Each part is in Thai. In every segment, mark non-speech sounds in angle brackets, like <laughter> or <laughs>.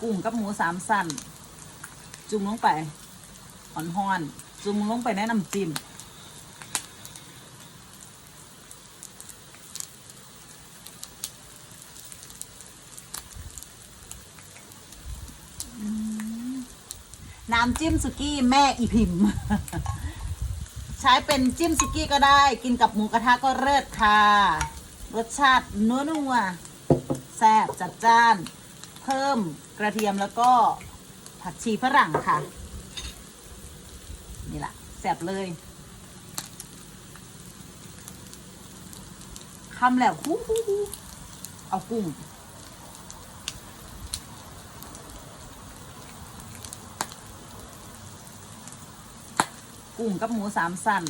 กุ้งกับหมูสามสันจุ่มลงไปหอนหอน จุ่มลงไปในน้ำจิ้มน้ำจิ้มสุกี้แม่อีพิมพ์ ใช้เป็นจิ้มสุกี้ก็ได้ กินกับหมูกระทะก็เลิศค่ะ รสชาตินัวนัวแซ่บจัดจ้าน เพิ่มกระเทียมแล้วก็ผักชีฝรั่งค่ะ นี่แหละแซ่บเลยคำแล้วฮู้ฮู้ฮู้เอากุ้งกุ้งกับหมูสามสั้น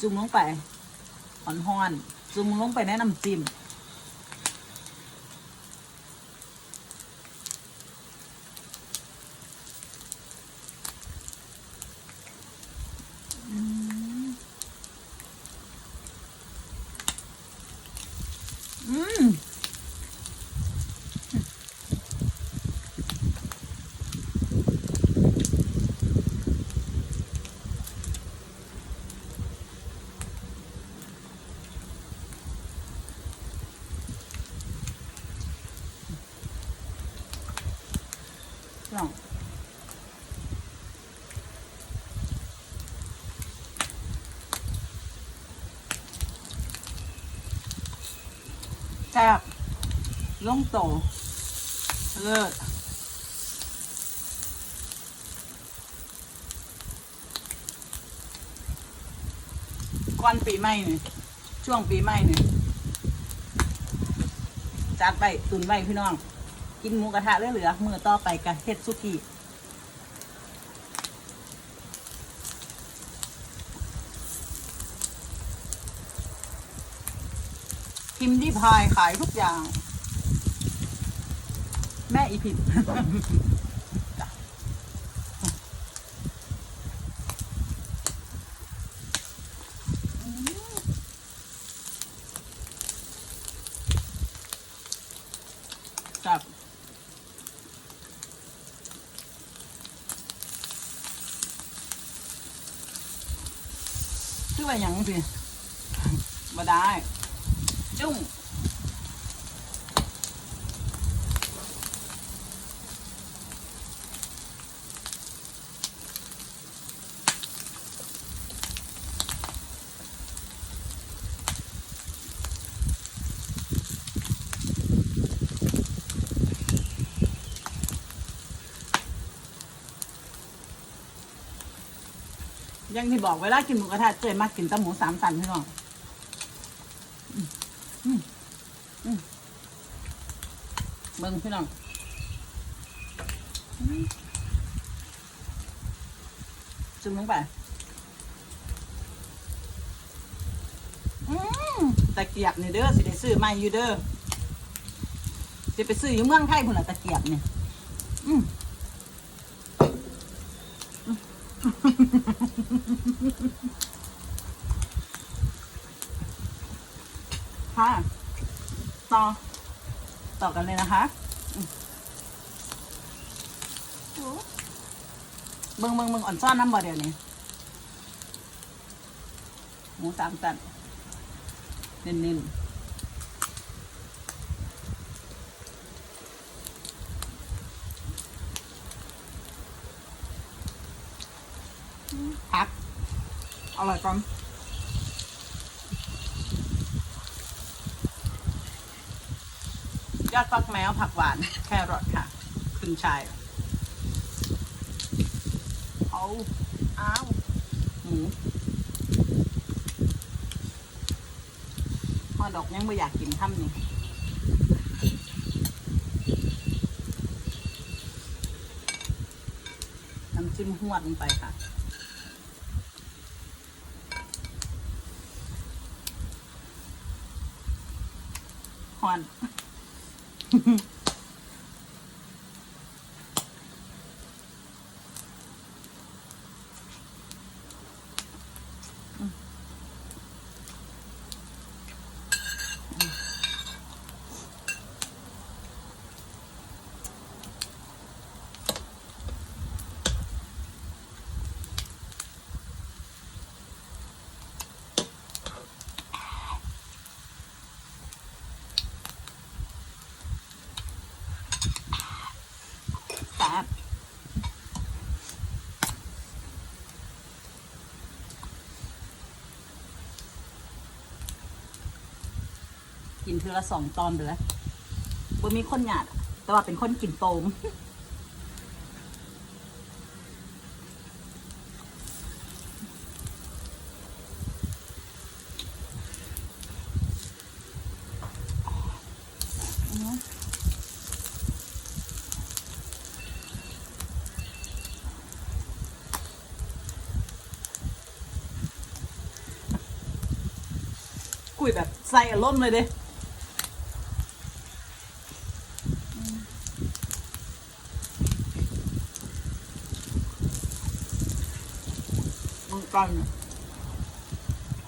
จุ่มลงไปหอนหอน จุ่มลงไปในน้ำจิ้ม แซ่บลงโตเลิศก่อนปีใหม่นี่ช่วงปีใหม่นี่จัดไปตุนไว้พี่น้อง กินหมูกระทะเหลือๆมือต่อไปกับเฮ็ดซุกี้ พิมดีพายขายทุกอย่าง แม่อีพิมจับคือว่าหยังสิบ่ได้ จุ้งอยังที่บอกเวลากินหมูกระทะเจยมากกินตะหมูสามสันพี่น้องอืมอืมอืม เบิ่งพี่น้องอืมจุ่มลงไปตะเกียบนี่เด้อสิได้ซื้อใหม่อยู่เด้อสิไปซื้ออยู่เมืองไทยพุ่นละตะเกียบนี่อืมค่ะต่อ ต่อกันเลยนะคะมโอ้เบิ่งเบิ่งเบิ่งอ่อนซ่อนน้ำบ่เดี๋ยวนี้หมูสามสันเน้นๆผักอร่อยจัง ยอดฟักแมวผักหวาน แครอทค่ะขึ้นชาย เอาอ้าวหมูพอดอกยังไม่อยากกินข้ามนี่น้ำจิ้มหวดลงไปค่ะหอน บกินเทือละสองตอนไปแล้วบ่มีคนหยาด แต่ว่าเป็นคนกินโตม กุยแบบใส่อารมณ์เลยเด้มึงกัน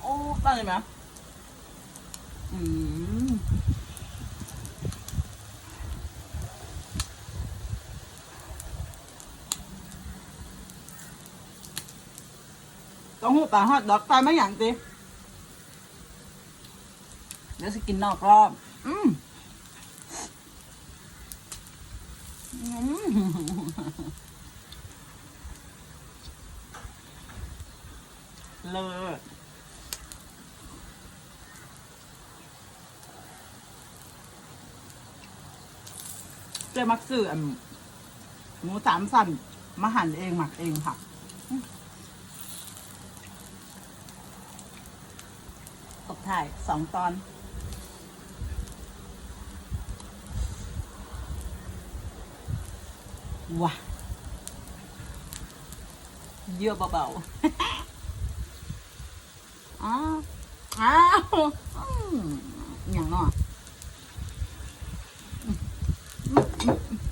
โอ้กันเลยไหมอืมต้องหูปลาฮอดดอกตายไม่อย่างตี เดี๋ยวจะกินนอกรอบ อืมอืมเลิศเจ๊มักซื้อหมูสามสันมาหั่นเองหมักเองค่ะตบถ่ายสองตอน Wah. Dia apa bau? <laughs> ah. Ah. Hmm. Yang no. Mm-hmm.